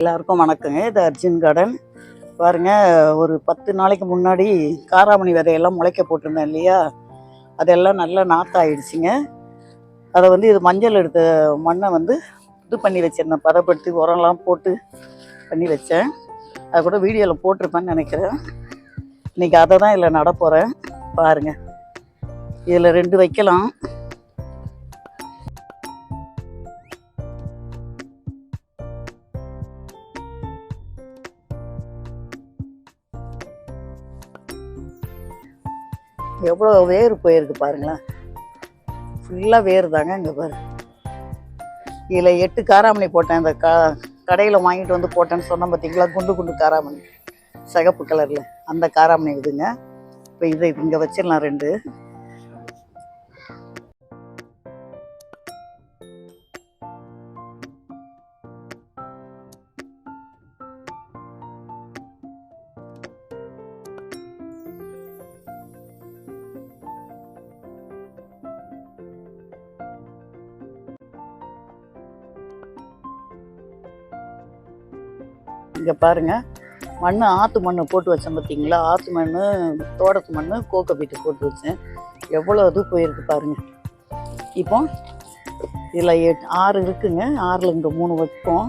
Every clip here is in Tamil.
எல்லாருக்கும் வணக்கங்க. இது அர்ஜுன் கார்டன் பாருங்க ஒரு பத்து நாளைக்கு முன்னாடி காராமணி விதையெல்லாம் முளைக்க போட்டிருந்தேன் இல்லையா? அதெல்லாம் நல்லா நாத்தாயிடுச்சுங்க அதை வந்து இது மஞ்சள் எடுத்த மண்ணை வந்து இது பண்ணி வச்சிருந்தேன். பதப்படுத்தி உரம்லாம் போட்டு பண்ணி வச்சேன். அது கூட வீடியோவில் போட்டிருப்பேன்னு நினைக்கிறேன். இன்றைக்கி அதை தான் இதில் நடப்போகிறேன் பாருங்கள் இதில் ரெண்டு வைக்கலாம். எவ்வளோ வேர் போயிருக்கு பாருங்களேன். ஃபுல்லாக வேர் தாங்க இங்கே பாரு. இதில் எட்டு காராமணி போட்டேன். இந்த கா கடையில் வாங்கிட்டு வந்து போட்டேன்னு சொன்னேன் பார்த்தீங்களா குண்டு குண்டு காராமணி. சிகப்பு கலரில் அந்த காராமணி இதுங்க. இப்போ இதை இங்கே வச்சிடலாம் ரெண்டு. இங்கே பாருங்க. மண் ஆற்று மண் போட்டு வச்சேன் பார்த்தீங்களா ஆற்று மண் தோட்டத்து மண் கோக்கோ வீட்டு போட்டு வச்சேன். எவ்வளோ இது போயிருக்கு பாருங்க. இப்போ இதில் எட் ஆறு இருக்குங்க. ஆறில் இங்கே மூணு வைப்போம்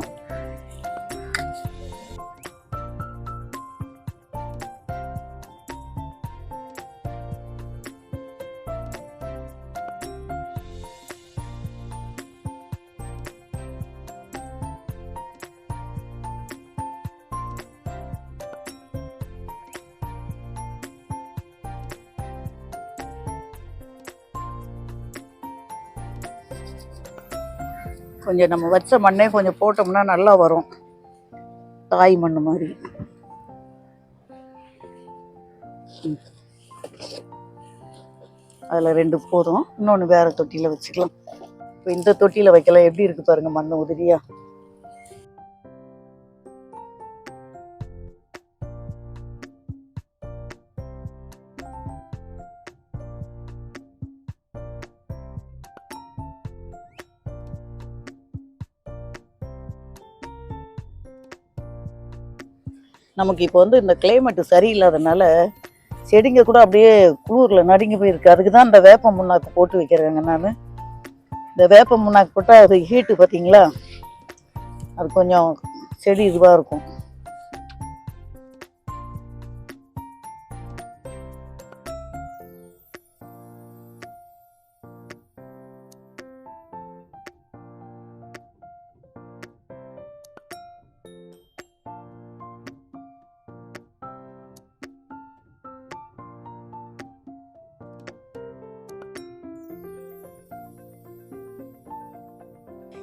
கொஞ்சம் நம்ம வச்ச மண்ணே கொஞ்சம் போட்டோம்னா நல்லா வரும். தாய் மண் மாதிரி. அதில் ரெண்டு போதும். இன்னொன்று வேறு தொட்டியில் வச்சுக்கலாம். இப்போ இந்த தொட்டியில் வைக்கலாம். எப்படி இருக்குது பாருங்கள் மண் உதிரியாக நமக்கு இப்போ வந்து இந்த கிளைமேட்டு சரியில்லாதனால செடிங்க கூட அப்படியே குளூரில் நடுங்கி போயிருக்கு. அதுக்கு தான் இந்த வேப்ப முன்னாக்கு போட்டு வைக்கிறேங்க நான். இந்த வேப்ப முன்னாக்கு போட்டால் அது ஹீட்டு பார்த்தீங்களா அது கொஞ்சம் செடி இதுவாக இருக்கும்.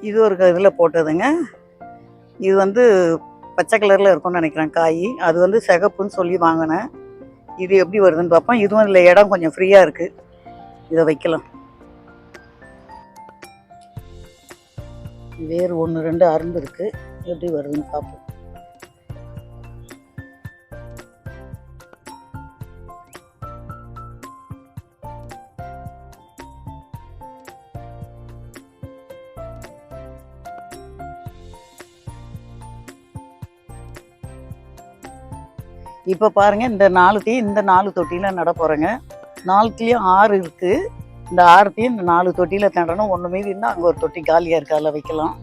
இது ஒரு இதில் போட்டதுங்க. இது வந்து பச்சை கலரில் இருக்கும்னு நினைக்கிறேன் காய். அது வந்து சிகப்புன்னு சொல்லி வாங்கினேன். இது எப்படி வருதுன்னு பார்ப்போம். இதுவும் இதில் இடம் கொஞ்சம் ஃப்ரீயாக இருக்குது இதை வைக்கலாம். வேறு ஒன்று ரெண்டு அரும்பு இருக்குது எப்படி வருதுன்னு பார்ப்போம். இப்போ பாருங்க இந்த நாலுத்தையும் இந்த நாலு தொட்டியில் நட போகிறேங்க நாலுத்துலேயும் ஆறு இருக்குது இந்த ஆறுத்தையும் இந்த நாலு தொட்டியில் தண்டணும் ஒன்று மீதி இருந்தால் அங்கே ஒரு தொட்டி காலியாக இருக்குது அதில் வைக்கலாம்.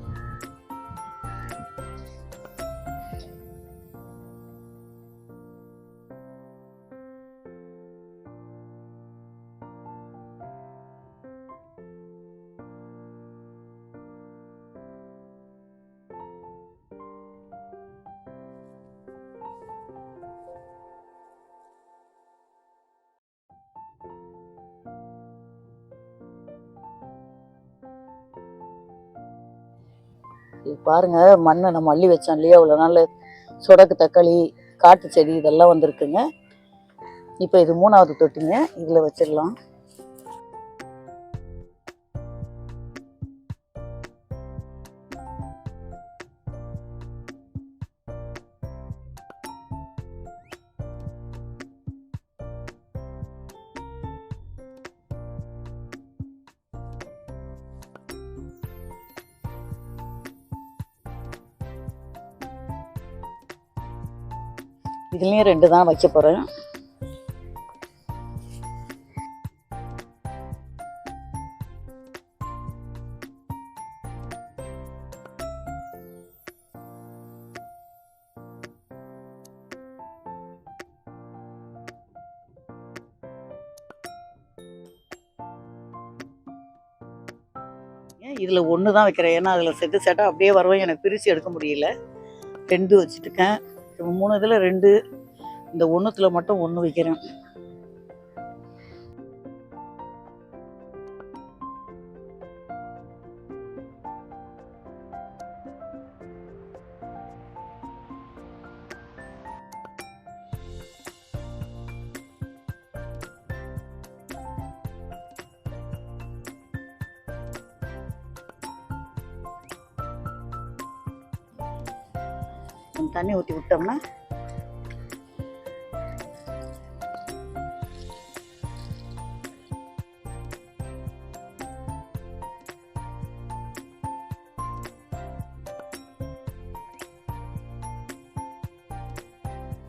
பாருங்க மண்ணை நம்ம அள்ளி வச்சோம் இல்லையா? அவ்வளோ நாள் சுடக்கு தக்காளி காட்டு செடி இதெல்லாம் வந்திருக்குங்க. இப்போ இது மூணாவது தொட்டிங்க. இதில் வச்சிடலாம். இதுலேயும் ரெண்டு தான் வைக்க போகிறேன் இதில் ஒன்று தான் வைக்கிறேன்? ஏன்னா அதில் செட்டு செட்டாக அப்படியே வரவும் எனக்கு பிரித்து எடுக்க முடியல. ரெண்டு வச்சுட்டுருக்கேன். மூணு இதில் ரெண்டு இந்த ஒன்றுத்தில் மட்டும் ஒன்று வைக்கிறேன். கொஞ்சம் தண்ணி ஊற்றி விட்டோம்னா?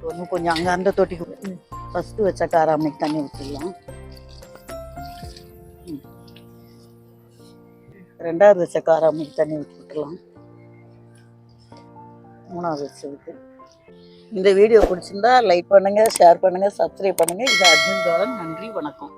ஒன்று கொஞ்சம் அங்கே அந்த தொட்டிக்கு ஃபஸ்ட்டு வச்ச காராமணிக்கு தண்ணி ஊற்றிடலாம். ரெண்டாவது வச்ச காராமணிக்கு தண்ணி ஊற்றி விட்டுலாம் மூணாவது வச்சதுக்கு இந்த வீடியோ பிடிச்சிருந்தா லைக் பண்ணுங்கள் ஷேர் பண்ணுங்கள் சப்ஸ்கிரைப் பண்ணுங்கள் இது அர்ஜுன் காலன் நன்றி வணக்கம்.